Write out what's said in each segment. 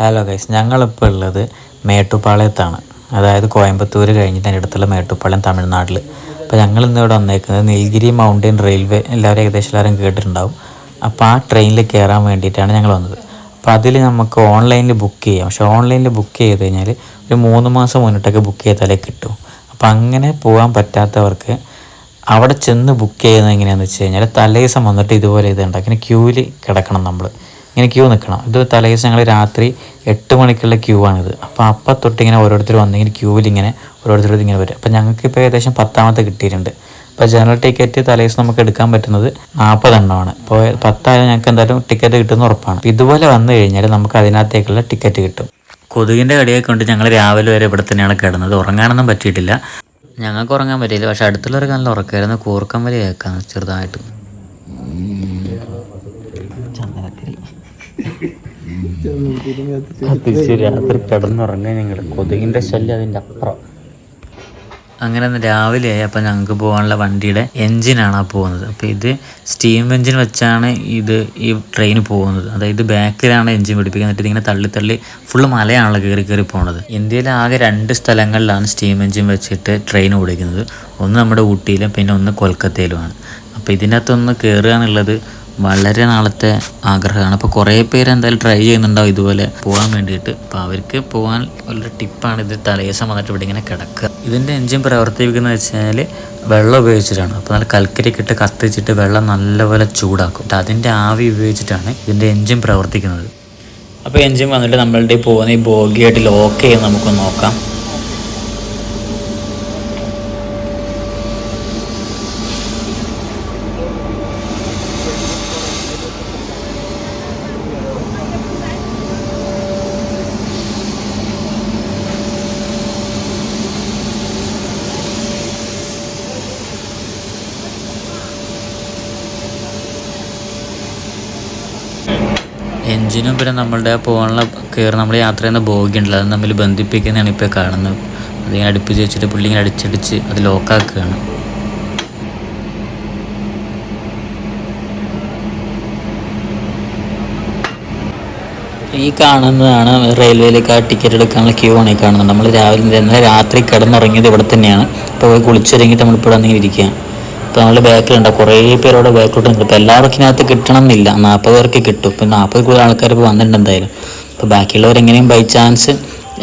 Hello guys ഞങ്ങളിപ്പോൾ ഉള്ളത് മേട്ടുപ്പാളയത്താണ് അതായത് കോയമ്പത്തൂർ കഴിഞ്ഞിട്ട് അതിന്റെ അടുത്തുള്ള മേട്ടുപ്പാളയം തമിഴ്നാട്ടിൽ അപ്പോൾ ഞങ്ങൾ ഇന്ന് ഇവിടെ വന്നേക്കുന്നത് നീൽഗിരി മൗണ്ടൻ റെയിൽവേ എല്ലാവരും ഏകദേശം എല്ലാവരും കേട്ടിട്ടുണ്ടാവും. അപ്പോൾ ആ ട്രെയിനിൽ കയറാൻ വേണ്ടിയിട്ടാണ് ഞങ്ങൾ വന്നത്. അപ്പോൾ അതിൽ നമുക്ക് ഓൺലൈനിൽ ബുക്ക് ചെയ്യാം. പക്ഷേ ഓൺലൈനിൽ ബുക്ക് ചെയ്ത് കഴിഞ്ഞാൽ ഒരു മൂന്ന് മാസം മുന്നിട്ടൊക്കെ ബുക്ക് ചെയ്താലേ കിട്ടും. അപ്പോൾ അങ്ങനെ പോകാൻ പറ്റാത്തവർക്ക് അവിടെ ചെന്ന് ബുക്ക് ചെയ്യുന്നത് എങ്ങനെയാണെന്ന് വെച്ച് കഴിഞ്ഞാൽ തലേദിവസം വന്നിട്ട് ഇതുപോലെ ഇത് ഉണ്ടാക്കി. ക്യൂവിൽ കിടക്കണം നമ്മൾ ഇങ്ങനെ ക്യൂ നിൽക്കണം ഇത് തലേദിവസം ഞങ്ങൾ രാത്രി എട്ട് മണിക്കുള്ള ക്യൂ ആണിത്. അപ്പോൾ അപ്പം തൊട്ട് ഇങ്ങനെ ഓരോരുത്തർ വന്നിങ്ങനെ ക്യൂവിൽ ഇങ്ങനെ ഓരോരുത്തർ ഇങ്ങനെ വരും. അപ്പോൾ ഞങ്ങൾക്ക് ഇപ്പോൾ ഏകദേശം പത്താമത്തെ കിട്ടിയിട്ടുണ്ട്. അപ്പോൾ ജനറൽ ടിക്കറ്റ് തലേദിവസം നമുക്ക് എടുക്കാൻ പറ്റുന്നത് നാൽപ്പതെണ്ണമാണ് അപ്പോൾ പത്തായാലും ഞങ്ങൾക്ക് എന്തായാലും ടിക്കറ്റ് കിട്ടുന്ന ഉറപ്പാണ്. ഇതുപോലെ വന്നു കഴിഞ്ഞാൽ നമുക്ക് അതിനകത്തേക്കുള്ള ടിക്കറ്റ് കിട്ടും. കൊതുകിന്റെ കടിയൊക്കെ കൊണ്ട് ഞങ്ങൾ രാവിലെ വരെ ഇവിടെ തന്നെയാണ് കിടന്നത്. ഉറങ്ങാനൊന്നും പറ്റിയിട്ടില്ല. ഞങ്ങൾക്ക് ഉറങ്ങാൻ പറ്റിയില്ല. പക്ഷേ അടുത്തുള്ളവർക്ക് നല്ല ഉറക്കമായിരുന്നു കൂർക്കം വലി കേൾക്കാം. ചെറുതായിട്ട്. കത്തിച്ച് രാത്രി കിടന്നുറങ്ങാൻ ഞങ്ങൾ കൊതുകിന്റെ ശല്യം അതിന്റെ അപ്പുറം. അങ്ങനെ രാവിലെ ആയി അപ്പോൾ ഞങ്ങൾക്ക് പോകാനുള്ള വണ്ടിയുടെ എൻജിനാണ് ആ പോകുന്നത്. അപ്പോൾ ഇത് സ്റ്റീം എൻജിൻ വെച്ചാണ് ഇത് ഈ ട്രെയിൻ പോകുന്നത്. അതായത് ബാക്കിലാണ് എൻജിൻ പിടിപ്പിക്കുന്നത്. ഇതിങ്ങനെ തള്ളി തള്ളി ഫുള്ള് മലയാണല്ലോ കയറി കയറി പോകുന്നത് ഇന്ത്യയിലെ ആകെ രണ്ട് സ്ഥലങ്ങളിലാണ് സ്റ്റീം എൻജിൻ വെച്ചിട്ട് ട്രെയിൻ ഓടിക്കുന്നത്. ഒന്ന് നമ്മുടെ ഊട്ടിയിലും പിന്നെ ഒന്ന് കൊൽക്കത്തയിലുമാണ്. അപ്പോൾ ഇതിനകത്തൊന്ന് കയറുക എന്നുള്ളത് വളരെ നാളത്തെ ആഗ്രഹമാണ്. അപ്പോൾ കുറേ പേര് എന്തായാലും ട്രൈ ചെയ്യുന്നുണ്ടാവും ഇതുപോലെ പോകാൻ വേണ്ടിയിട്ട്. അപ്പോൾ അവർക്ക് പോകാൻ ഒരു ടിപ്പാണ് ഇത്. തലേസം വന്നിട്ട് ഇവിടെ ഇങ്ങനെ കിടക്കുക. ഇതിന്റെ എൻജിൻ പ്രവർത്തിപ്പിക്കുന്നത് വെച്ചാൽ വെള്ളം ഉപയോഗിച്ചിട്ടാണ്. അപ്പോൾ നല്ല കൽക്കരിക്ക് ഇട്ട് കത്തിച്ചിട്ട് വെള്ളം നല്ലപോലെ ചൂടാക്കും. അതിന്റെ ആവി ഉപയോഗിച്ചിട്ടാണ് ഇതിന്റെ എൻജിൻ പ്രവർത്തിക്കുന്നത്. അപ്പോൾ എൻജിൻ വന്നിട്ട് നമ്മളുടെ പോകുന്ന ഈ ബോഗിയായിട്ട് ലോക്ക് ചെയ്യാൻ നമുക്ക് നോക്കാം. എൻജിനും പിന്നെ നമ്മളുടെ പോകാനുള്ള കയറി നമ്മൾ യാത്ര ചെയ്യുന്ന ബോഗി ഉണ്ടല്ലോ അത് തമ്മിൽ ബന്ധിപ്പിക്കുന്നതാണ് ഇപ്പോൾ കാണുന്നത്. അതിങ്ങനെ അടുപ്പിച്ച് വെച്ചിട്ട് പുള്ളി ഇങ്ങനെ അടിച്ചടിച്ച് അത് ലോക്കാക്കുകയാണ്. ഈ കാണുന്നതാണ് റെയിൽവേയിലേക്ക് ആ ടിക്കറ്റ് എടുക്കാനുള്ള ക്യൂ ആണ് ഈ കാണുന്നത്. നമ്മൾ രാവിലെ രാത്രി കിടന്നുറങ്ങിയത് ഇവിടെ തന്നെയാണ്. ഇപ്പോൾ പോയി കുളിച്ചിറങ്ങിയിട്ട് നമ്മളിപ്പോൾ ഇവിടെ ഇരിക്കുകയാണ്. ഇരിക്കുക ഇപ്പോൾ നമ്മൾ ബാക്കിലുണ്ട്. കുറേ പേര് അവിടെ ബാക്കിലോട്ട് ഉണ്ട് ഇപ്പോൾ എല്ലാവർക്കും ഇതിനകത്ത് കിട്ടണം എന്നില്ല നാൽപ്പത് പേർക്ക് കിട്ടും. ഇപ്പോൾ നാൽപ്പത് കൂടുതൽ ആൾക്കാർ ഇപ്പോൾ വന്നിട്ടുണ്ട് എന്തായാലും. ഇപ്പോൾ ബാക്കിയുള്ളവർ എങ്ങനെയും ബൈ ചാൻസ്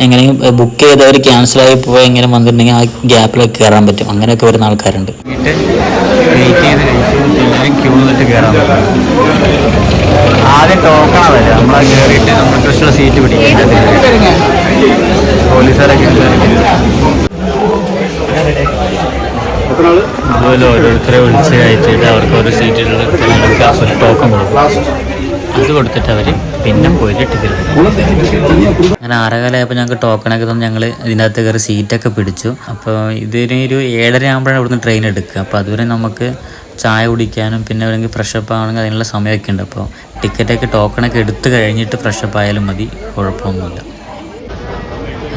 എങ്ങനെയും ബുക്ക് ചെയ്തവർ ക്യാൻസലായി പോയി എങ്ങനെ വന്നിട്ടുണ്ടെങ്കിൽ ആ ഗ്യാപ്പിലൊക്കെ കയറാൻ പറ്റും. അങ്ങനെയൊക്കെ വരുന്ന ആൾക്കാരുണ്ട്. ആദ്യം ടോക്കൺ വരിക. നമ്മളാ കയറിയിട്ട് നമ്മൾ കൃഷ്ണ സീറ്റ് പിടിക്കും പോലീസുകാരൊക്കെ അതുപോലെ ഓരോരുത്തരെ വിളിച്ച് കയറ്റിയിട്ട് അവർക്ക് ഒരു സീറ്റിലുള്ള ഒരു ടോക്കൺ കൊടുക്കും. അത് കൊടുത്തിട്ട് അവർ പിന്നെ പോയിട്ട് ടിക്കറ്റ് അങ്ങനെ ആറേകാലമായപ്പോൾ ഞങ്ങൾക്ക് ടോക്കണൊക്കെ തന്നെ ഞങ്ങൾ ഇതിനകത്ത് കയറി സീറ്റൊക്കെ പിടിച്ചു. അപ്പോൾ ഇതിന് ഒരു ഏഴര ആകുമ്പോഴാണ് ഇവിടുന്ന് ട്രെയിൻ എടുക്കുക. അപ്പോൾ അതുവരെ നമുക്ക് ചായ കുടിക്കാനും പിന്നെ അല്ലെങ്കിൽ ഫ്രഷപ്പ് ആവണമെങ്കിൽ അതിനുള്ള സമയമൊക്കെ ഉണ്ട്. അപ്പോൾ ടിക്കറ്റൊക്കെ ടോക്കണൊക്കെ എടുത്തു കഴിഞ്ഞിട്ട് ഫ്രഷപ്പ് ആയാലും മതി. കുഴപ്പമൊന്നുമില്ല.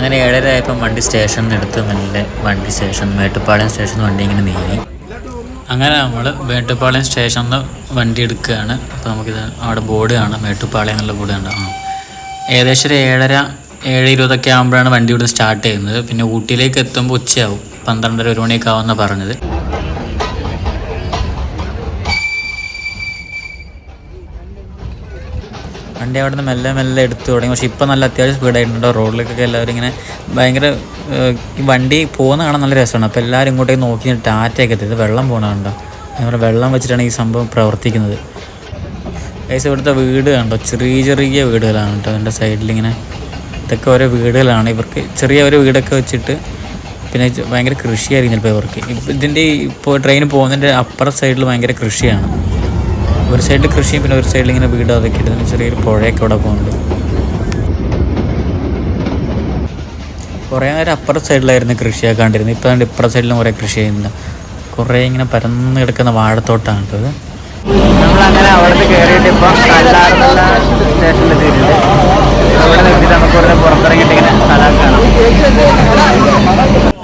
അങ്ങനെ ഏഴര ആയപ്പം വണ്ടി സ്റ്റേഷനിൽ എടുത്ത് മെല്ലെ വണ്ടി സ്റ്റേഷൻ മേട്ടുപ്പാളയം സ്റ്റേഷനിൽ വണ്ടി ഇങ്ങനെ നീങ്ങി. അങ്ങനെ നമ്മൾ മേട്ടുപ്പാളയം സ്റ്റേഷനിൽ നിന്ന് വണ്ടി എടുക്കുകയാണ്. അപ്പോൾ നമുക്കിത് അവിടെ ബോർഡ് കാണാം. മേട്ടുപ്പാളയം എന്നുള്ള ബോർഡ് കാണാം ആ. ഏകദേശം ഒരു ഏഴര ഏഴ് ഇരുപതൊക്കെ ആകുമ്പോഴാണ് വണ്ടി ഇവിടെ സ്റ്റാർട്ട് ചെയ്യുന്നത്. പിന്നെ ഊട്ടിയിലേക്ക് എത്തുമ്പോൾ ഉച്ചയാവും. പന്ത്രണ്ടര ഒരു മണിയൊക്കെ ആവുമെന്നാണ് പറഞ്ഞത്. വണ്ടി അവിടെ നിന്ന് മെല്ലെ മെല്ലെ എടുത്തു തുടങ്ങി. പക്ഷേ ഇപ്പം നല്ല അത്യാവശ്യം സ്പീഡായിട്ടുണ്ട് റോഡിലേക്കൊക്കെ എല്ലാവരും ഇങ്ങനെ ഭയങ്കര വണ്ടി പോകുന്ന കാണാൻ നല്ല രസമാണ്. അപ്പോൾ എല്ലാവരും ഇങ്ങോട്ടേക്ക് നോക്കി ടാറ്റയൊക്കെ എത്തിയത് വെള്ളം പോകണുണ്ടോ അങ്ങനെ വെള്ളം വെച്ചിട്ടാണ് ഈ സംഭവം പ്രവർത്തിക്കുന്നത്. ഏകദേശം ഇവിടുത്തെ വീട് കണ്ടോ? ചെറിയ ചെറിയ വീടുകളാണ് കേട്ടോ. അതിന്റെ സൈഡിലിങ്ങനെ ഇതൊക്കെ ഓരോ വീടുകളാണ്. ഇവർക്ക് ചെറിയ ഒരു വീടൊക്കെ വെച്ചിട്ട് പിന്നെ ഭയങ്കര കൃഷിയായിരിക്കും ചിലപ്പോൾ ഇവർക്ക്. ഇതിന്റെ ഇപ്പോൾ ട്രെയിൻ പോകുന്നതിന്റെ അപ്പുറ സൈഡിൽ ഭയങ്കര കൃഷിയാണ്. ഒരു സൈഡിൽ കൃഷിയും പിന്നെ ഒരു സൈഡിൽ ഇങ്ങനെ വീട് അതൊക്കെ ഇടുന്ന ചെറിയൊരു പുഴയൊക്കെ അവിടെ പോകുന്നുണ്ട്. കുറേ നേരം അപ്പുറത്തെ സൈഡിലായിരുന്നു കൃഷിയൊക്കെ കണ്ടിരുന്നത്. ഇപ്പോൾ അതുകൊണ്ട് ഇപ്പുറത്തെ സൈഡിലും കുറേ കൃഷി ചെയ്യുന്നില്ല കുറേ ഇങ്ങനെ പരന്ന് കിടക്കുന്ന വാഴത്തോട്ടാണ് ഇത് നമ്മളങ്ങനെ അവിടുത്തെ കയറിയിട്ട് ഇപ്പം കല്ലാർന്നുള്ള സ്റ്റേഷനിൽ എത്തിയിട്ടുണ്ട് അവിടെ നിർത്തിയിട്ട് നമുക്ക് ഇവിടെ പുറത്തിറങ്ങിയിട്ട് ഇങ്ങനെ സ്ഥലം കാണാം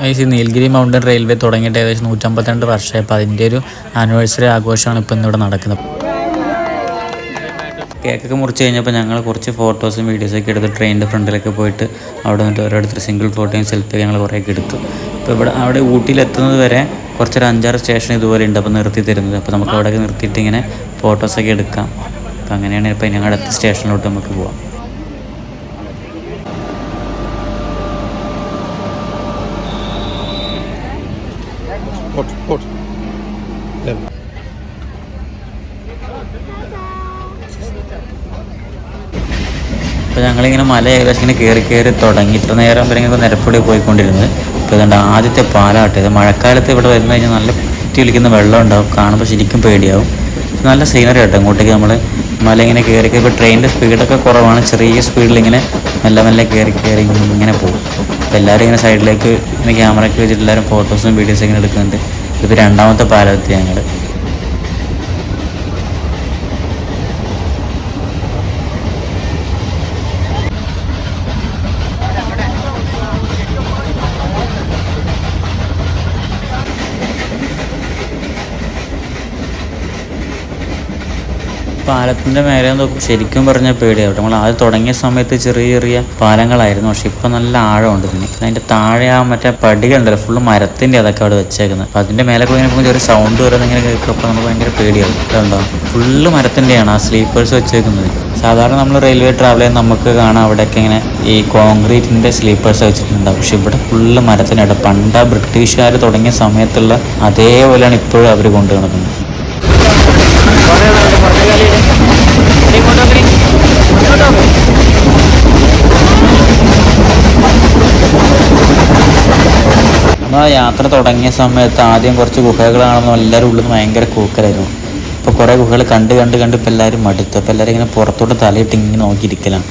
ഈ നീലഗിരി മൗണ്ടൻ റെയിൽവേ തുടങ്ങിയിട്ട് ഏകദേശം നൂറ്റമ്പത്തിരണ്ട് വർഷമായി അപ്പോൾ അതിന്റെ ഒരു ആനിവേഴ്സറി ആഘോഷമാണ് ഇപ്പം ഇന്നിവിടെ നടക്കുന്നത്. കേക്കൊക്കെ മുറിച്ച് കഴിഞ്ഞപ്പോൾ ഞങ്ങൾ കുറച്ച് ഫോട്ടോസും വീഡിയോസൊക്കെ എടുത്ത് ട്രെയിനിന്റെ ഫ്രണ്ടിലൊക്കെ പോയിട്ട് അവിടെ നിന്നിട്ട് ഓരോരുത്തർ സിംഗിൾ ഫോട്ടോയും സെൽഫിയൊക്കെ ഞങ്ങൾ കുറേയൊക്കെ എടുത്തു. അപ്പോൾ ഇവിടെ അവിടെ ഊട്ടിയിലെത്തുന്നത് വരെ കുറച്ചൊരു അഞ്ചാറ് സ്റ്റേഷൻ ഇതുപോലെ ഉണ്ട് അപ്പോൾ നിർത്തി തരുന്നത്. അപ്പോൾ നമുക്ക് അവിടെയൊക്കെ നിർത്തിയിട്ട് ഇങ്ങനെ ഫോട്ടോസൊക്കെ എടുക്കാം. അപ്പോൾ അങ്ങനെയാണ് ഇപ്പോൾ ഞങ്ങളുടെ അടുത്ത സ്റ്റേഷനിലോട്ട് നമുക്ക് പോവാം. അപ്പോൾ ഞങ്ങളിങ്ങനെ മല ഏകദേശം ഇങ്ങനെ കയറി കയറി തുടങ്ങി. ഇത്ര നേരം വരെ ഇങ്ങനെ നിരപ്പടി പോയിക്കൊണ്ടിരുന്നത്. ഇപ്പോൾ ഇതുണ്ട് ആദ്യത്തെ പാലാട്ട്. ഇത് മഴക്കാലത്ത് ഇവിടെ വരുന്ന കഴിഞ്ഞാൽ നല്ല കുത്തി വിളിക്കുന്ന വെള്ളം ഉണ്ടാവും. കാണുമ്പോൾ ശരിക്കും പേടിയാവും. നല്ല സീനറി കേട്ടോ ഇങ്ങോട്ടേക്ക് നമ്മൾ മല ഇങ്ങനെ കയറി കയറി ഇപ്പോൾ ട്രെയിനിന്റെ സ്പീഡൊക്കെ കുറവാണ്. ചെറിയ സ്പീഡിൽ ഇങ്ങനെ മെല്ലെ മെല്ലെ കയറി കയറി ഇങ്ങനെ പോകും. അപ്പോൾ എല്ലാവരും ഇങ്ങനെ സൈഡിലേക്ക് ഇങ്ങനെ ക്യാമറയൊക്കെ വെച്ചിട്ട് എല്ലാവരും ഫോട്ടോസും വീഡിയോസും ഇങ്ങനെ എടുക്കുന്നുണ്ട്. ഇതിപ്പോൾ രണ്ടാമത്തെ പാലമെത്തി ഞങ്ങൾ പാലത്തിന്റെ മേലെ നോക്കും ശരിക്കും പറഞ്ഞ പേടിയാവും നമ്മൾ ആദ്യം തുടങ്ങിയ സമയത്ത് ചെറിയ ചെറിയ പാലങ്ങളായിരുന്നു. പക്ഷെ ഇപ്പം നല്ല ആഴമുണ്ട് ഇതിന്. അതിന്റെ താഴെ ആ മറ്റേ പടികളുണ്ടല്ലോ ഫുള്ള് മരത്തിന്റെ അതൊക്കെ അവിടെ വെച്ചേക്കുന്നത് അപ്പം അതിന്റെ മേലെ കൂടി ഇങ്ങനെ ചെറിയ സൗണ്ട് വരുന്നത് ഇങ്ങനെ കേൾക്കുമ്പോൾ നമുക്ക് ഭയങ്കര പേടിയാവും. ഫുള്ള് മരത്തിന്റെയാണ് ആ സ്ലീപ്പേഴ്സ് വെച്ചേക്കുന്നത്. സാധാരണ നമ്മൾ റെയിൽവേ ട്രാവൽ ചെയ്യുന്ന നമുക്ക് കാണാം അവിടെയൊക്കെ ഇങ്ങനെ ഈ കോൺക്രീറ്റിന്റെ സ്ലീപ്പേഴ്സ് വെച്ചിട്ടുണ്ടാവും പക്ഷെ ഇവിടെ ഫുള്ള് മരത്തിനായിട്ട് പണ്ട് ബ്രിട്ടീഷുകാർ തുടങ്ങിയ സമയത്തുള്ള അതേപോലെയാണ് ഇപ്പോഴും അവർ കൊണ്ടു നടക്കുന്നത് ആ യാത്ര തുടങ്ങിയ സമയത്ത് ആദ്യം കുറച്ച് കാണുമ്പോൾ എല്ലാവരും ഉള്ളിൽ ഭയങ്കര കൂക്കലായിരുന്നു. ഇപ്പോൾ കുറേ ഗുഹകൾ കണ്ട് കണ്ട് കണ്ട് ഇപ്പോൾ എല്ലാവരും മടുത്തു. അപ്പോൾ എല്ലാവരും ഇങ്ങനെ പുറത്തോട്ട് തലയിട്ട് ഇങ്ങനെ നോക്കിയിരിക്കലാണ്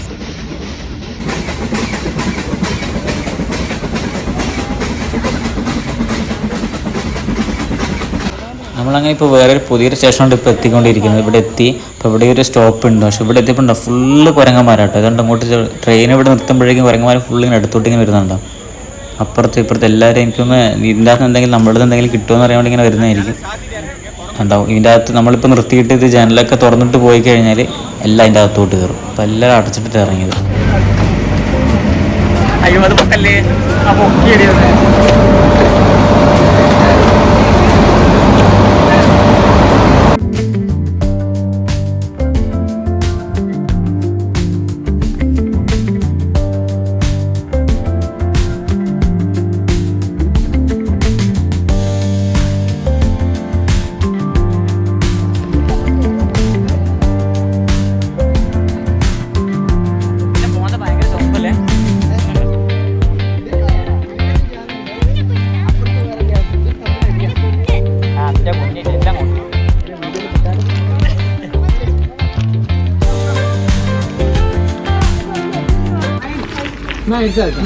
നമ്മളങ്ങനെ ഇപ്പോൾ വേറൊരു പുതിയൊരു സ്റ്റേഷനോട് ഇപ്പോൾ എത്തിക്കൊണ്ടിരിക്കുന്നത് ഇവിടെ എത്തി. ഇപ്പോൾ ഇവിടെ ഒരു സ്റ്റോപ്പ് ഉണ്ട് പക്ഷെ ഇവിടെ എത്തിയപ്പോൾ ഫുള്ള് കുരങ്ങന്മാരാട്ടോ. അതുകൊണ്ട് അങ്ങോട്ട് ട്രെയിൻ ഇവിടെ നിർത്തുമ്പോഴേക്കും കുരങ്ങന്മാർ ഫുള്ള് ഇങ്ങനെ അടുത്തോട്ട് ഇങ്ങനെ അപ്പുറത്ത് ഇപ്പുറത്ത് എല്ലാവരും എനിക്കൊന്ന് ഇതിന്റെ അകത്ത് എന്തെങ്കിലും നമ്മളത് എന്തെങ്കിലും കിട്ടുമെന്ന് അറിയാൻ വേണ്ടി ഇങ്ങനെ വരുന്നതായിരിക്കും. ഉണ്ടാവും ഇതിന്റെ അകത്ത് നമ്മളിപ്പോൾ നിർത്തിയിട്ട് ഇത് ജനലൊക്കെ തുറന്നിട്ട് പോയി കഴിഞ്ഞാൽ എല്ലാം അതിന്റെ അകത്തോട്ട് കയറും. അപ്പം എല്ലാവരും അടച്ചിട്ടിട്ട് ഇറങ്ങിയത്. അയ്യോ അത് പൊക്കല്ലേ ആ പൊക്കിയടി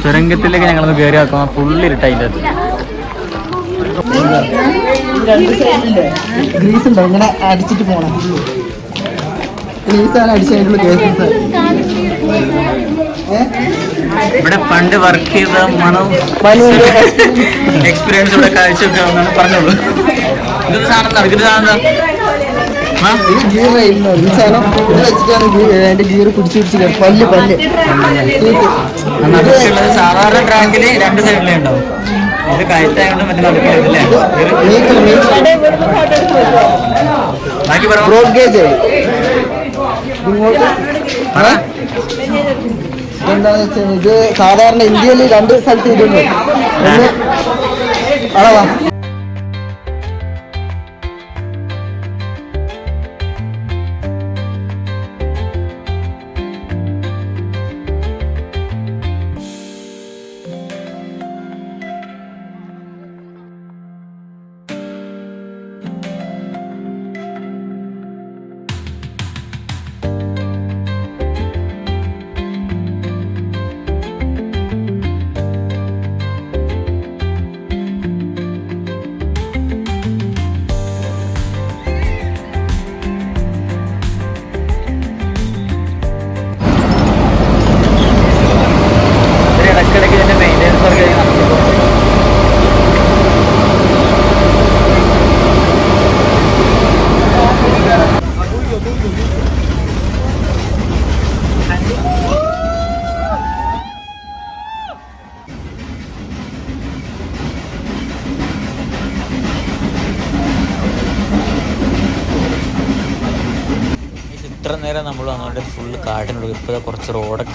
തുരങ്കത്തിലേക്ക് ഞങ്ങളൊന്ന് കയറി നോക്കാം ഫുള്ള് ഇരുട്ടായിട്ട് രണ്ട് സൈഡില്ലേ ഗ്രീസ് ഉണ്ടോ ഇങ്ങനെ അടിച്ചിട്ട് പോണം? ഗ്രീസാണ് അടിച്ചതിനുള്ള കേസ് ഇവിടെ പണ്ട് വർക്ക് ചെയ്ത മണം എക്സ്പീരിയൻസ് ഇവിടെ കാഴ്ചവെക്കാമെന്നാണ് പറഞ്ഞോളൂ ഇതൊരു സാധനം? ഇതൊരു സാധനം സാധനം ഇത് വെച്ചിട്ടാണ് ഗീ- അതിന്റെ ഗീർ പിടിച്ച് പിടിച്ച് കയറും. പല്ല് പല്ല്. സാധാരണ ട്രാക്കിൽ രണ്ട് സൈഡിലേ ഉണ്ടാവും. ഇത് മറ്റേ നടുക്കില്ലേ ബാക്കി ബ്രോഡ് ഗേജ്. എന്താണെന്ന് വെച്ചാൽ ഇത് സാധാരണ ഇന്ത്യയിൽ രണ്ട് സ്ഥലത്ത് ഇരുന്നു ഒന്ന് അളവാ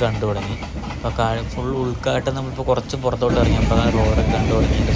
കണ്ടു തുടങ്ങി അപ്പോൾ കാ ഫുൾ ഉൾക്കാട്ട് നമ്മളിപ്പോൾ കുറച്ച് പുറത്തോട്ട് ഇറങ്ങിയപ്പോൾ റോഡൊക്കെ കണ്ടു തുടങ്ങി എന്റെ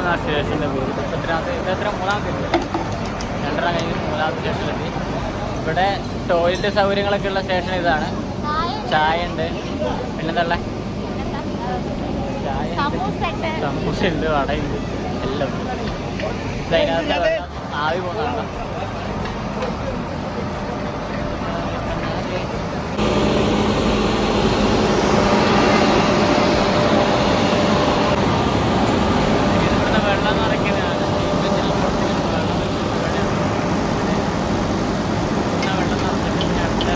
എന്ന സ്റ്റേഷന്റെ പേര്. ഇപ്പം എത്രാമത്തെ ഇത് എത്ര മൂന്നാമത്തെ രണ്ടര കഴിഞ്ഞ് മൂന്നാമത്തെ സ്റ്റേഷനിലെത്തി ഇവിടെ ടോയ്ലറ്റ് സൗകര്യങ്ങളൊക്കെ ഉള്ള സ്റ്റേഷൻ ഇതാണ്. ചായ ഉണ്ട് പിന്നെന്തള്ള ചായ സമൂസ ഉണ്ട് വടയുണ്ട് എല്ലാം ഉണ്ട്. ഇത് അതിനകത്ത് ആവി പോകുന്നതാണ് ഇവിടുന്ന് വെള്ളം നിറയ്ക്കുന്നതാണ് വെള്ളം നിറച്ചിട്ട് അടുത്ത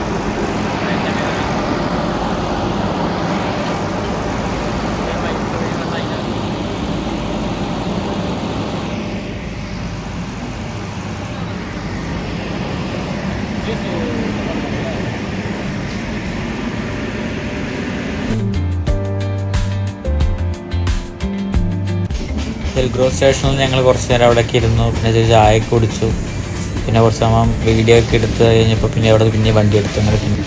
ഹിൽഗ്രോ സ്റ്റേഷനിൽ ഞങ്ങൾ കുറച്ച് നേരം അവിടെയൊക്കെ ഇരുന്നു. പിന്നെ ചായ കുടിച്ചു. പിന്നെ കുറച്ച് സമയം വീഡിയോ ഒക്കെ എടുത്ത് കഴിഞ്ഞപ്പോൾ പിന്നെ അവിടെ പിന്നെ വണ്ടി എടുത്തു അങ്ങനെ പിന്നെ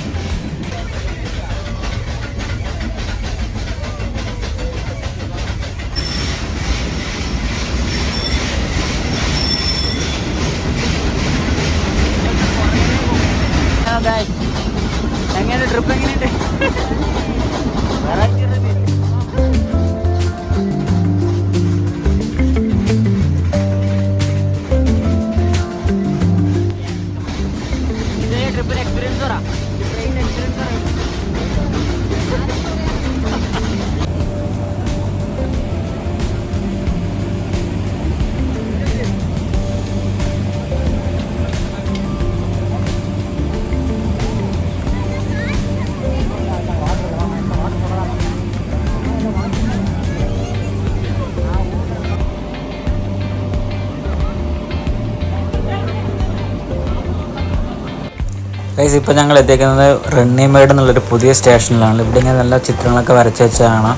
ഗൈസ് ഇപ്പോൾ ഞങ്ങൾ എത്തിക്കുന്നത് റണ്ണിമേഡ് എന്നുള്ളൊരു പുതിയ സ്റ്റേഷനിലാണ്. ഇവിടെ ഇങ്ങനെ നല്ല ചിത്രങ്ങളൊക്കെ വരച്ച് വെച്ചാണ്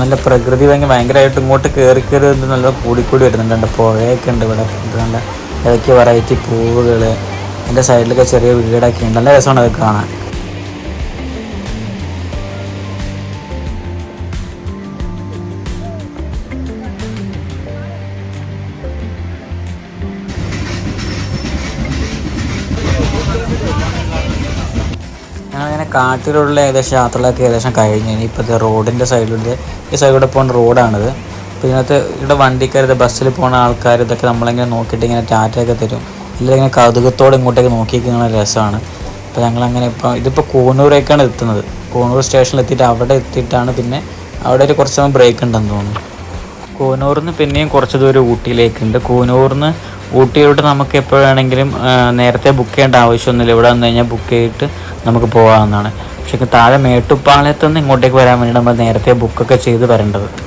നല്ല പ്രകൃതി ഭംഗി ഭയങ്കരമായിട്ട് ഇങ്ങോട്ട് കയറി കയറി ഇത് നല്ല കൂടിക്കൂടി വരുന്നുണ്ട്. പുഴയൊക്കെ ഉണ്ട് ഇവിടെ. നല്ല ഏതൊക്കെ വെറൈറ്റി പൂവുകൾ എന്റെ സൈഡിലൊക്കെ ചെറിയ വീടൊക്കെ ഉണ്ട്. നല്ല രസമാണ് അത് കാണാൻ. കാട്ടിലുള്ള ഏകദേശം യാത്രകളൊക്കെ ഏകദേശം കഴിഞ്ഞ്. ഇപ്പോഴത്തെ റോഡിന്റെ സൈഡിലുണ്ട് ഈ സൈഡിലൂടെ പോകുന്ന റോഡാണിത്. അപ്പോൾ ഇതിനകത്ത് ഇവിടെ വണ്ടിക്കാർ ഇത് ബസ്സിൽ പോകുന്ന ആൾക്കാർ ഇതൊക്കെ നമ്മളിങ്ങനെ നോക്കിയിട്ട് ഇങ്ങനെ ടാറ്റയൊക്കെ തരും. ഇല്ലെങ്കിൽ ഇങ്ങനെ കൗതുകത്തോടെ ഇങ്ങോട്ടേക്ക് നോക്കിയിരിക്കുന്ന രസമാണ്. അപ്പോൾ ഞങ്ങളങ്ങനെ ഇപ്പോൾ ഇതിപ്പോൾ കൂനൂരേക്കാണ് എത്തുന്നത്. കൂനൂർ സ്റ്റേഷനിൽ എത്തിയിട്ട് അവിടെ എത്തിയിട്ടാണ് പിന്നെ അവിടെ ഒരു കുറച്ച് ബ്രേക്ക് ഉണ്ടെന്ന് തോന്നുന്നു. കൂനൂറിൽ പിന്നെയും കുറച്ച് ദൂരം ഊട്ടിയിലേക്കുണ്ട്. കൂനൂറിൽ ഊട്ടിയിലോട്ട് നമുക്ക് എപ്പോഴാണെങ്കിലും നേരത്തെ ബുക്ക് ചെയ്യേണ്ട ആവശ്യമൊന്നുമില്ല. ഇവിടെ വന്നു കഴിഞ്ഞാൽ ബുക്ക് ചെയ്തിട്ട് നമുക്ക് പോകാവുന്നതാണ്. പക്ഷേ താഴെ മേട്ടുപ്പാളയത്ത് നിന്ന് ഇങ്ങോട്ടേക്ക് വരാൻ വേണ്ടി നമ്മൾ നേരത്തെ ബുക്കൊക്കെ ചെയ്ത് വരേണ്ടത്.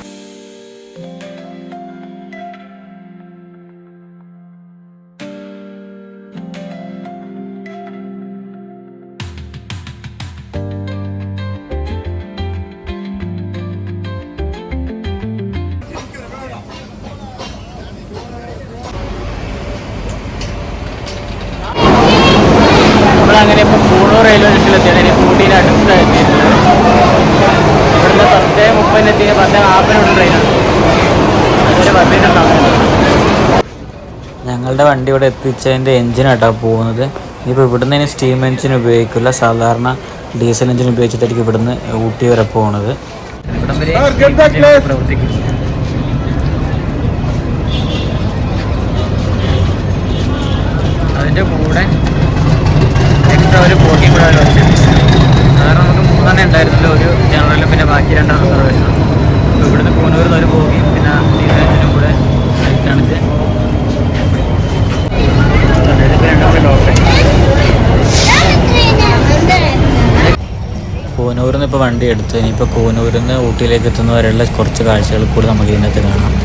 റെയിൽവേ എനിക്ക് ഇനി ഊട്ടിയിൽ അടുത്ത എത്തിയിട്ടുള്ളത് ഇവിടുന്ന് പത്ത് മുപ്പതിനെത്തി പത്ത് നാൽപ്പതിനുള്ള ട്രെയിനാണ് അതിന്റെ ബസ്സിന്റെ സമയം. ഞങ്ങളുടെ വണ്ടി ഇവിടെ എത്തിച്ചതിന്റെ എഞ്ചിനാട്ടോ പോകുന്നത്. ഇനിയിപ്പോൾ ഇവിടുന്ന് ഇനി സ്റ്റീം എഞ്ചിൻ ഉപയോഗിക്കില്ല. സാധാരണ ഡീസൽ എഞ്ചിൻ ഉപയോഗിച്ചിട്ടായിരിക്കും ഇവിടുന്ന് ഊട്ടി വരെ പോകുന്നത് ഇവിടം. പ്രവർത്തിക്കും അതിന്റെ കൂടെ എക്സ്ട്രാ ഒരു ബോട്ടിംഗ് കൂടെ അവർ വെച്ചിട്ടുണ്ട് രണ്ടെണ്ണം ഉണ്ടായിരുന്നല്ലോ ഒരു ജനറലും പിന്നെ ബാക്കി രണ്ടാണ് റിസർവേഷൻ അപ്പോൾ ഇവിടുന്ന് കൂനൂരിൽ അവർ പോകിയും പിന്നെ ഡീസലിനും കൂടെ ആയിട്ടാണിത് കോനൂരിൽ നിന്ന് ഇപ്പോൾ വണ്ടി എടുത്തു. ഇനിയിപ്പോൾ കൂനൂരിൽ നിന്ന് ഊട്ടിയിലേക്ക് എത്തുന്നവരെയുള്ള കുറച്ച് കാഴ്ചകൾ കൂടി നമുക്ക് ഇതിനകത്ത് കാണാം.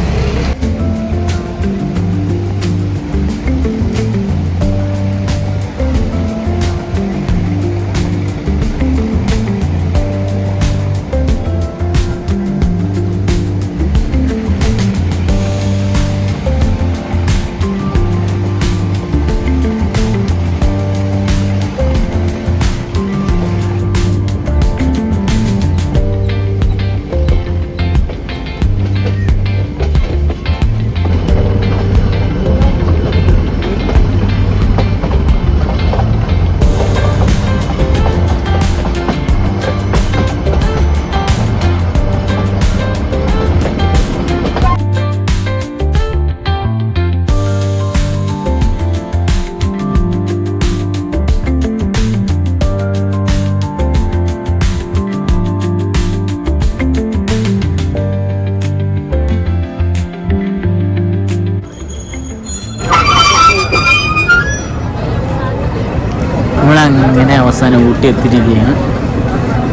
അവസാനം ഊട്ടി എത്തിയിരിക്കുകയാണ്.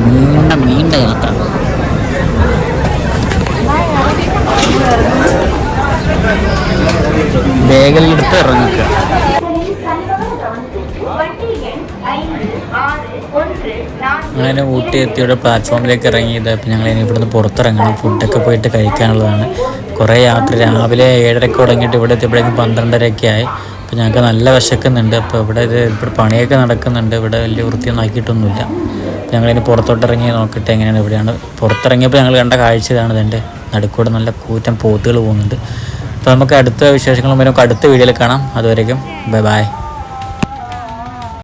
നീണ്ട നീണ്ട യാത്ര. ബാഗിലെടുത്ത് ഇറങ്ങിക്കുക അങ്ങനെ ഊട്ടി എത്തിയുടെ പ്ലാറ്റ്ഫോമിലേക്ക് ഇറങ്ങിയത് അപ്പം ഞങ്ങൾ ഇനി ഇവിടുന്ന് പുറത്തിറങ്ങണം. ഫുഡൊക്കെ പോയിട്ട് കഴിക്കാനുള്ളതാണ്. കുറേ യാത്ര. രാവിലെ ഏഴരക്ക് തുടങ്ങിയിട്ട് ഇവിടെ എത്തിയപ്പോഴേക്കും പന്ത്രണ്ടരയൊക്കെ ആയി. അപ്പോൾ ഞങ്ങൾക്ക് നല്ല വിശക്കുന്നുണ്ട്. അപ്പോൾ ഇവിടെ ഇത് ഇവിടെ പണിയൊക്കെ നടക്കുന്നുണ്ട്. ഇവിടെ വലിയ വൃത്തിയൊന്നും ആക്കിയിട്ടൊന്നുമില്ല. ഞങ്ങളിനി പുറത്തോട്ട് ഇറങ്ങി നോക്കട്ടെ. എങ്ങനെയാണ് ഇവിടെയാണ്. പുറത്തിറങ്ങിയപ്പോൾ ഞങ്ങൾ കണ്ട കാഴ്ച ഇതാണ് ഇതിന്റെ നടുക്കൂടെ നല്ല കൂറ്റൻ പോത്തുകൾ പോകുന്നുണ്ട്. അപ്പോൾ നമുക്ക് അടുത്ത വിശേഷങ്ങളും വരെ. അടുത്ത വീഡിയോയിൽ കാണാം. അതുവരേക്കും. Bye bye.